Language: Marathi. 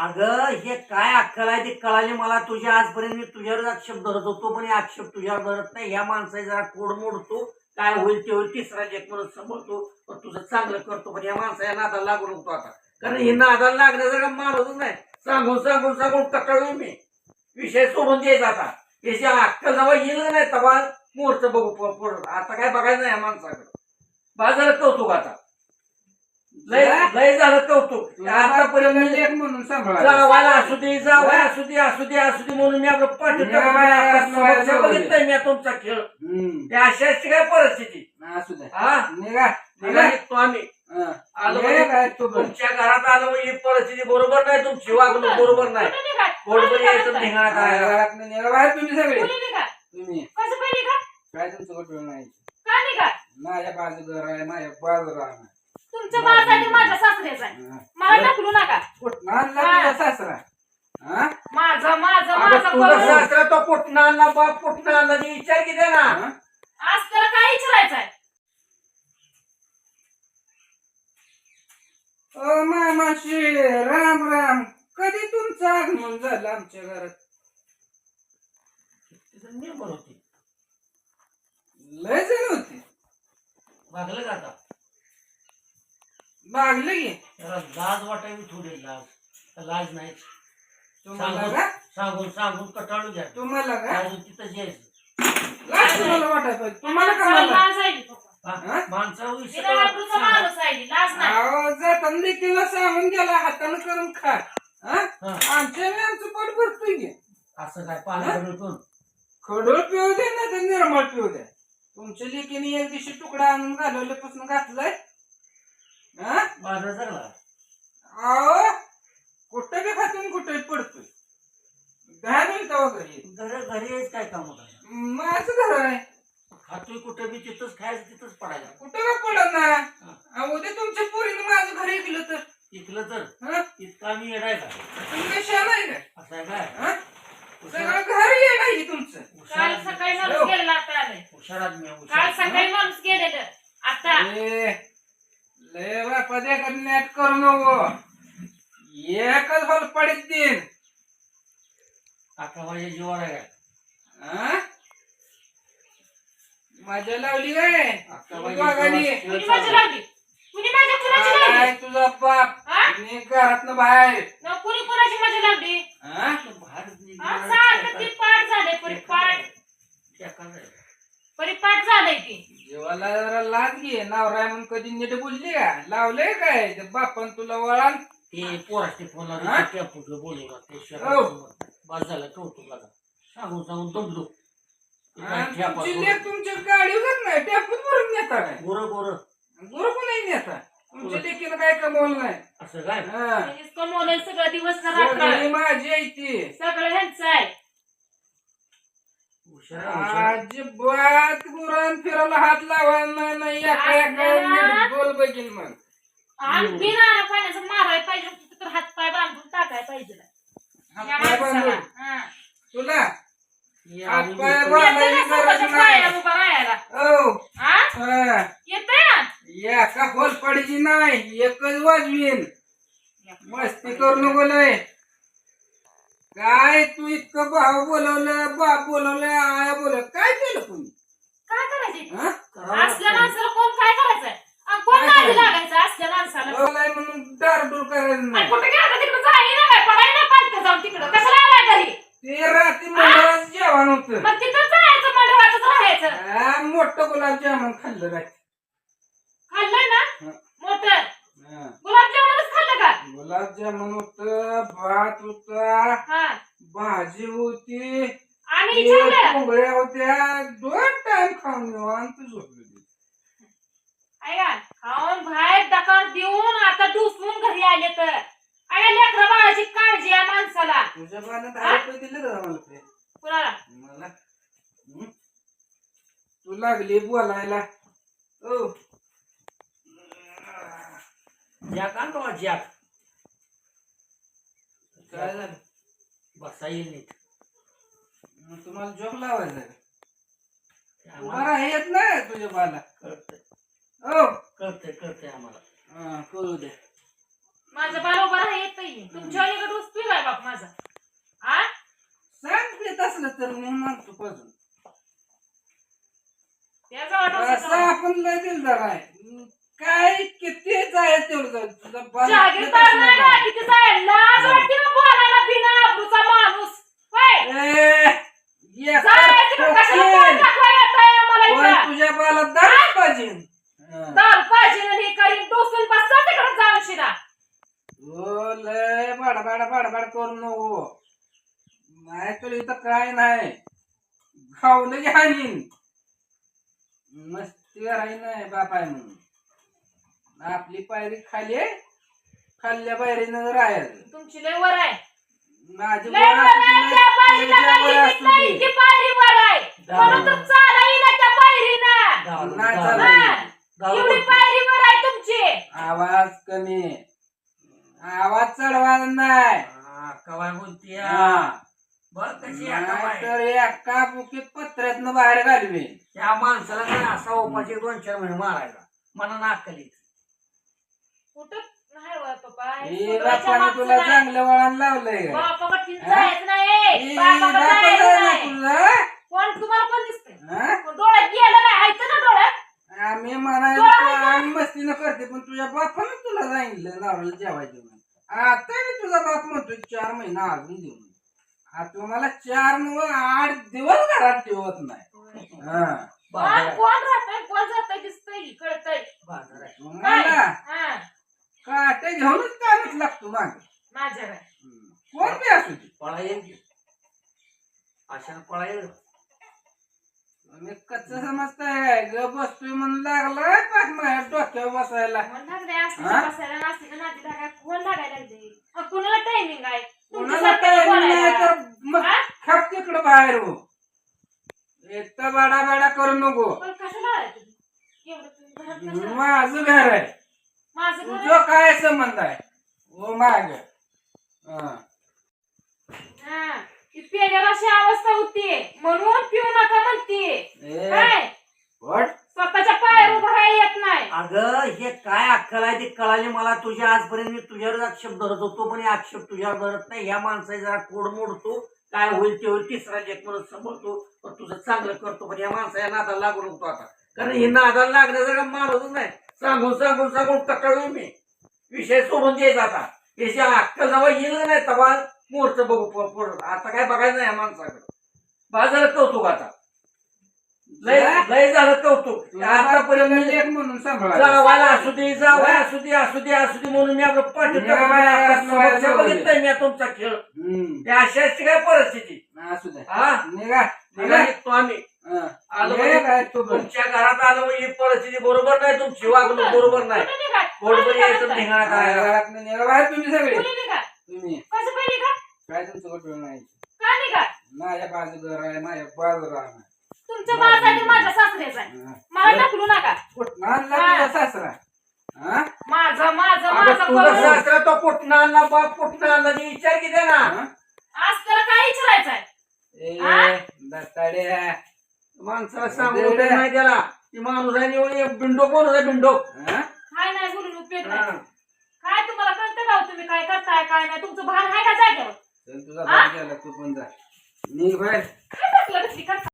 अगं हे काय अक्कल आहे? ते कळाले मला तुझ्या आजपर्यंत मी तुझ्यावर आक्षेप धरत होतो पण हे आक्षेप तुझ्यावर धरत नाही. या माणसाने जरा कोड मोडतो. काय होईल ते होईल. तिसरा लेख म्हणून समजतो. पण तुझं चांगलं करतो. पण या माणसाच्या नादाला लागू नको आता. कारण हे नादाला लागण्यासारखा माणूसच नाही. सांगून सांगून सांगून कटाळलो मी. विषय सोडून द्यायचा आता. याची अक्कल जवळ येईल नाही तबा मोर्च बघू आता काय बघायचं नाही या माणसाकडे. बाजारात कौतुक आता. लय लय झालं कौतुक. आतापर्यंत मी लेख म्हणून सांभाळा जावायला असू दे जावाय असू दे असू दे असू दे म्हणून मी आपलं पाठी नाही, बघितलंय मी तुमचा खेळ. त्या अशाची काय परिस्थिती? असू दे. हा? निघा निघा. निघतो आम्ही. हं. आलो पण. तुमच्या घरात आलं म्हणजे ही परिस्थिती बरोबर नाही तुमची वागणूक बरोबर नाही? बरोबर यायचं निघा? काय तुम्ही सगळे? तुम्ही. कसं काय तुमचं कुठं नाही? माझ्या बाजू घर आहे माझ्या बाजू राहणार तुमचं माझं आहे ते माझ्या सासऱ्याचं आहे. मला ढकलू नका. आणला तुझा सासरा? हा? माझं माझं अगं माझं तुझा करून. सासरा तो पुटणा आणला बाप पुटणा आणला विचार किती ना हं? आज त्याला काय विचारायचं आहे? ओ मामाशी राम राम. कधी तुमचं आगमन झालं आमच्या घरात? निर्भर होती? लय जण होते. वागलं का आता? मागलं की? जरा लाज वाटावी थोडी लाज. लाज नाही. तुम्हाला सांगून का? सांगून सांगून कटाळू द्या. तुम्हाला का? अजून तिथं जायचं लाज तुम्हाला वाटायला पाहिजे. तुम्हाला का मला मला लाज आहे ती पप्पा. हा? माणसाविषयी तिला आबरूचा माणूस आहे ती, लाज नाही. आवाज जाताना लेकीला सांगून गेला हातानं करून खा. हा? हा. आमच्या वेळी आमचं पोट भरतोय की असं काय पाणी पण खडूळ पिऊ दे ना तर निर्मळ पिऊ दे. तुमच्या लेकीने एक दिवशी तुकडा आणून घालवल्यापासून घातलाय. हा माझा जगला अहो कुठं बी खातून कुठं पडतोय. दहा मिनिटं घरी. घर घरी यायचं काय काम होतं? माझं घर आहे. खातोय कुठं बी तिथंच खायचं तिथंच पडायचं. कुठं का पडत ना अहो, उद्या तुमच्या पोरीने माझं घर ऐकलं तर. इकलं तर? हा? इतका मी येडायचा तुम्ही कशा नाही काय असं आहे काय? हा? हुशार सगळं घर येणार तुमचं? काल हुशार सकाळी माणूस आता आलंय. हुशार आदमी आहे, काल हुशार सकाळी माणूस गेलेलं आता ए, लय बापा द्या नेट करू नको एकच हॉल पडीत देईन आता माझ्या आहे. काय हा? मजा लावली काय आता माझ्या कुणी माझी. लावली. कुणी माझ्या कुणाची काय लावली. तुझा बाप? हा? मी घरातनं बाहेर. न कुणी कुणाची माझी लावली? हा? हा, सारखं ती पाठ झाले परिपाठ. परिपाठ झालंय ती. जेवायला जरा लाज घे नवरा म्हणून कधी नीट बोलली का? लावलंय काय? ते बापन तुला वळण. ते पोराचे फोन हा? बोलवलं ते हो. बाद झालं कौतुक झालं सांगून सांगून दमलो. तुमच्या गाडीवर नाही टॅपून भरून नेता काय? गोरं गोरं. गुरु नाही नेता? तुमच्या लेकीनं काय कमवलं नाही? असं काय? हा. कमवलंय सगळं दिवस माझी आहे ती. सगळं ह्यांचं आहे. अजिबात गुरान फिरायला हात लावायला नाही एका एका बोल बघील मग. आणि बिना पाण्याचं मारायला पाहिजे तर हात पाय बांधून टाकायला पाहिजे या माणसाला. हा. तुला? हे हात पाय येतं. का स्वतःच्या पायाला उभा राहायला. ओ हा? हा. येतंय एका खोल पडीची नाही एकच वाजवीन. मस्ती करू नको लय. काय तू इतकं भाव बोलवलं बाप बोलवलं आया बोलव काय केलं कोणी काय करायचे हा? करावं असल्या लागतं. माणसाला कोण काय करायचंय आणि कोण काय नादी करायचं? लागायचं असल्या माणसाला बोलाय म्हणून डारडूर करायचं आणि नाही कुठे गेला तिकडे जाई ना काय पडाय ना पालत जाऊन तिकडं कशाला आलाय घरी ते रात्री मंडळाचं जेवण होतं मग तिथं जायचं मंडळातच राहायचं हा, मोठं गुलाबजामुन खाल्लं रात्री खाल्लंय ना. मोटर. गुलाबजामुनच खाल्लं का? गुलाबजामुन होत भात होता हा. भाजी होती विचारलं कोंबड्या होत्या दोन टाइम खाऊन निवांत झोपली ऐका खाऊन बाहेर दकार देऊन आता डुसवून घरी आले तर. अरे लेकरा बाळाची काळजी आहे माणसाला. तुझ्या बाला दहा रुपये दिले का मला ते? कुणाला? मला? तू लागली बोलायला. जॅक आण बाबा जॅक काय झालं? बसा येईल नीट. मग तुम्हाला जॉब लावायचा आम्हाला हे येत ना तुझ्या बाला. कळतंय. हो. कळतंय कळतंय आम्हाला. हा, कळू दे. माझं बरोबर आहे येत नाही तुमच्या अलीकडे उस्तू आहे बाप माझा. आ? सांग प्लीज असलं तर मी म्हणतो पाजून. त्याचा आपण लय दिलदार जरा जाय तेवढं जाऊ. तुझा बाप जागीरदार नाही ना, किती जाय. लाज वाटते ना बोलायला बिना आबरूचा माणूस. होय. ए, एका जाय तिकडं कशाला ठोकीन. तोंड दाखवायला येताय आम्हाला पण इथं? तुझ्या बाला दारू पाहिजे. दारू पाहिजे आणि हे करीन डोसून बसता तिकडे जाऊन शिना लय बाडबाड बाडबाड करू नको नाही तर इथं काय नाही खावलं की हानीन मस्ती राही नाही बाप आहे म्हणून आपली पायरी खाली आहे. खाल्ल्या पायरीनं राहायचं. तुमची लय वर आहे. माझी लय वर आहे. त्या पायरीला वर नाही असू नाही, दे. ती पायरी वर आहे. म्हणून तर चाला येईना त्या पायरीनं. दारू- नाही दारू- चालत. हा. दारू एवढी बोलते. पायरी वर आहे तुमची. आवाज कमी. आवाज चढवा नाही. हा, कवाय बोलती हा. बघ कशी आहे कवाय. नाहीतर एका बुकीत पत्र्यातनं बाहेर घालवे. त्या माणसाला असा उपाशी दोन चार महिने मारायला मला नाकली कुठं नाही वर पप्पा हे बापाने तुला. चांगलं वळण लावलंय का? बापाकडे तिथं? जायचं नाही बापाकडे बापाचं जायचं आहे ना नाही तुझं? कोण तुम्हाला कोण दिसतंय हा? डोळ्यात गेलं नाही ऐकतं ना डोळ्यात आम्ही म्हणायला आम्ही मस्तीनं करते पण तुझ्या बापानं तुला सांगितलं नवऱ्याला जेवायचं म्हणून आता मी तुझा बाप म्हणतोय चार महिना अजून देऊन आता मला चार नव आठ दिवस घरात ठेवत नाही हा. कोण आहे, कोण राहतंय कोण जातंय दिसतंय कळतंय बाजार आहे. मला हा काटे घेऊनच कामच लागतो माग? माझ्याकडे कोण बी असू दे? पळा येईल की. अशानं पळा येईल मी कच्च समजताय. ग बसतोय म्हणून लागलाय पाक माझ्या डोक्यावर बसायला. कोण लागले असं हा? बसायला नाशिक नादी लागाय कोण लागायला लागले अहो, कुणाला टायमिंग आहे? कोणाला तुमच्यासारख्याला काय नाही बोलायला. तर मग हा? खाप तिकडं बाहेर हो. एक तर बाडा बाडा करू नको. पण कशाला आलाय तुम्ही? एवढं तुम्ही घरात कशाला आलाय? माझं घर आहे. माझं घर तुझं काय संबंध आहे? ओ माग. हा. ती अशी अवस्था होती. म्हणून पिऊ नका म्हणते. काय? स्वतःच्या पायावर उभं राहायला येत नाही. अगं हे काय अक्कल आहे? ते कळाले मला तुझ्या आजपर्यंत मी तुझ्यावर आक्षेप धरत होतो पण हे आक्षेप तुझ्यावर धरत नाही. या माणसाची जरा कोड मोडतो. काय होईल ते होईल. तिसरा लेख म्हणून समजतो. पण तुझं चांगलं करतो. पण या माणसाच्या नादाला लागू नको आता. कारण हे नादाला लागण्यासारखं मारतच नाही. सांगून सांगून सांगून कटाळू मी. विषय सोडून द्यायचा आता. याची अक्कल जेव्हा येईल का नाही तेव्हा मोर्च बघू पुढं. आता काय बघायचं नाही माणसाकडे. बाजारात कौतुक आता. लय लय झालं कौतुक. आतापर्यंत म्हणून जावायला असू दे जावाय असू दे असू दे असू दे म्हणून मी आपलं पाठी जावई बघितलंय मी तुमचा खेळ. अशाची काय परिस्थिती? असू दे. हा? निघा निघा. निघतो आम्ही. आलो म्हणजे. तुमच्या घरात आलं म्हणजे ही परिस्थिती बरोबर नाही तुमची वागणूक बरोबर नाही? बरोबर कोण यायचं? धिंगाणा करायला. निघा बाहेर तुम्ही सगळे? तुम्ही. कसं काय तुमचं कुठं नाही? का? माझ्या बाजू घर आहे माझ्या बाजू राहणार तुमच्या माझा आहे ते माझ्या सासऱ्याचा आहे. मला ढकलू नका. कुठं आणला तुझा सासरा? हा? माझं माझं अगं माझं तुझा करून. सासरा तो कुठनं आणला? बाप कुठनं आणला? ते विचार की दे ना हा? आज त्याला काय विचारायचं आहे? ए माणसाला सांगून उपयोग नाही त्याला. ती माणूस आहे निवडी बिंडो कोण होता बिंडो हा? काय नाही बोलून उपयोग हा. नाही काय तुम्हाला कळतं का हो तुम्ही काय करताय काय नाही? तुमचं भान आहे का जागेवर? तुझा भाऊ गेला तू पण जा. निघ बाहेर. काय टाकलं कसली करता